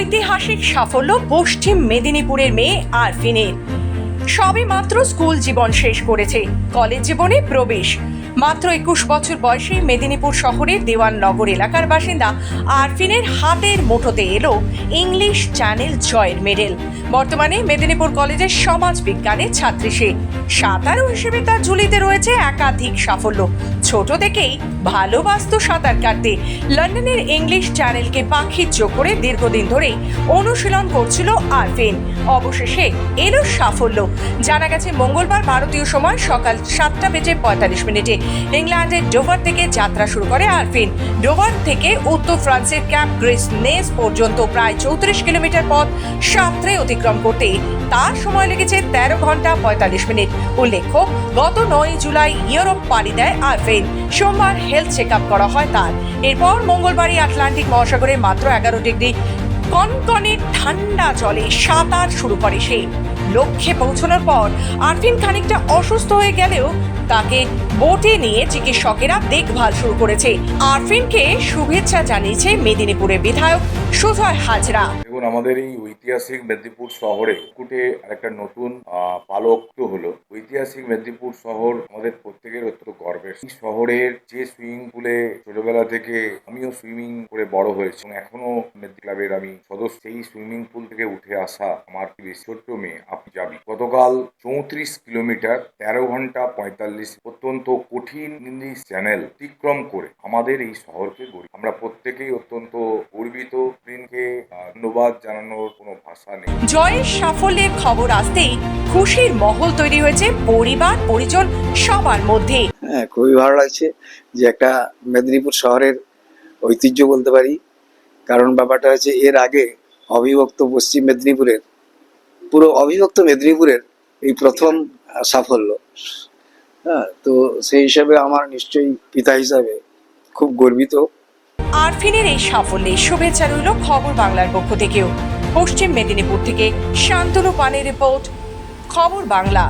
ঐতিহাসিক সাফল্য পশ্চিম মেদিনীপুরের মেয়ে আরফিনের। সবে মাত্র স্কুল জীবন শেষ করেছে। কলেজ জীবনে প্রবেশ। মাত্র একুশ বছর বয়সে মেদিনীপুর শহরের দেওয়াননগর এলাকার বাসিন্দা আরফিনের হাতের মুঠোতে এলো ইংলিশ চ্যানেল জয়ের মেডেল। বর্তমানে মেদিনীপুর কলেজের সমাজ বিজ্ঞানের ছাত্রী সে। সাঁতারু হিসেবে তার ঝুলিতে রয়েছে একাধিক সাফল্য। ছোট থেকেই ভালোবাসত সাঁতার কাটতে লন্ডনের ইংলিশ চ্যানেলকে পাখির করে দীর্ঘদিন ধরেই অনুশীলন করছিল আরফিন। অবশেষে এলো সাফল্য। জানা গেছে, মঙ্গলবার ভারতীয় সময় সকাল সাতটা বেজে পঁয়তাল্লিশ মিনিটে ইংল্যান্ডের ডোভার থেকে যাত্রা শুরু করে আরফিন। ডোভার থেকে উত্তর ফ্রান্সের ক্যাম্প গ্রিস নেস পর্যন্ত প্রায় চৌত্রিশ কিলোমিটার পথ সাঁতরে অতিক্রম করতে তার সময় লেগেছে তেরো ঘণ্টা পঁয়তাল্লিশ মিনিট। উল্লেখ্য, গত নয় জুলাই ইউরোপ পাড়ি দেয় আরফিন। সোমবার হেলথ চেক করা হয় তার। এরপর মঙ্গলবারই আটলান্টিক মহাসাগরে মাত্র এগারো ডিগ্রি। কনকনে ঠান্ডা জলে সাঁতার শুরু করে সে। লক্ষ্যে পৌঁছানোর পর আরফিন খানিকটা অসুস্থ হয়ে গেলেও তাকে বোটে নিয়ে চিকিৎসকেরা দেখভাল শুরু করেছে। আরফিনকে শুভেচ্ছা জানিয়েছে মেদিনীপুরের বিধায়ক সুজয় হাজরা। দেখুন, আমাদের এই ঐতিহাসিক মেদিনীপুর শহরে কুটে একটা নতুন পালক তো হলো। ঐতিহাসিক মেদিনীপুর শহর আমাদের প্রত্যেকের অত্যন্ত গর্বের। এই শহরের যে সুইমিং পুলে ছোটবেলা থেকে আমিও সুইমিং করে বড় হয়েছি এখনও মেদিনী ক্লাবের আমি সদস্য। সেই সুইমিং পুল থেকে উঠে আসা আমার ছোট্ট মেয়ে আপনি যাবি গতকাল চৌত্রিশ কিলোমিটার তেরো ঘণ্টা পঁয়তাল্লিশ অত্যন্ত কঠিন ইংলিশ চ্যানেল অতিক্রম করে আমাদের এই শহরকে গড়ি। আমরা প্রত্যেকেই অত্যন্ত গর্বিত। দিনকে ধন্যবাদ জানানোর কোনো ভাষা নেই। জয়ের সাফল্যের খবর আসতেই খুশির মহল তৈরি হয়েছে পরিবার পরিজন সবার মধ্যে। হ্যাঁ খুবই ভালো লাগছে যে একটা মেদিনীপুর শহরের ঐতিহ্য বলতে পারি। কারণ ব্যাপারটা হচ্ছে এর আগে অবিভক্ত পশ্চিম মেদিনীপুরের পুরো অবিভক্ত মেদিনীপুরের এই প্রথম সাফল্য। হ্যাঁ তো সেই হিসাবে আমার নিশ্চয়ই পিতা হিসাবে খুব গর্বিত। আরফিনের এই সাফল্যে শুভেচ্ছা রইল খবর বাংলার পক্ষ থেকেও। পশ্চিম মেদিনীপুর থেকে শান্তনু পানের রিপোর্ট, খবর বাংলা।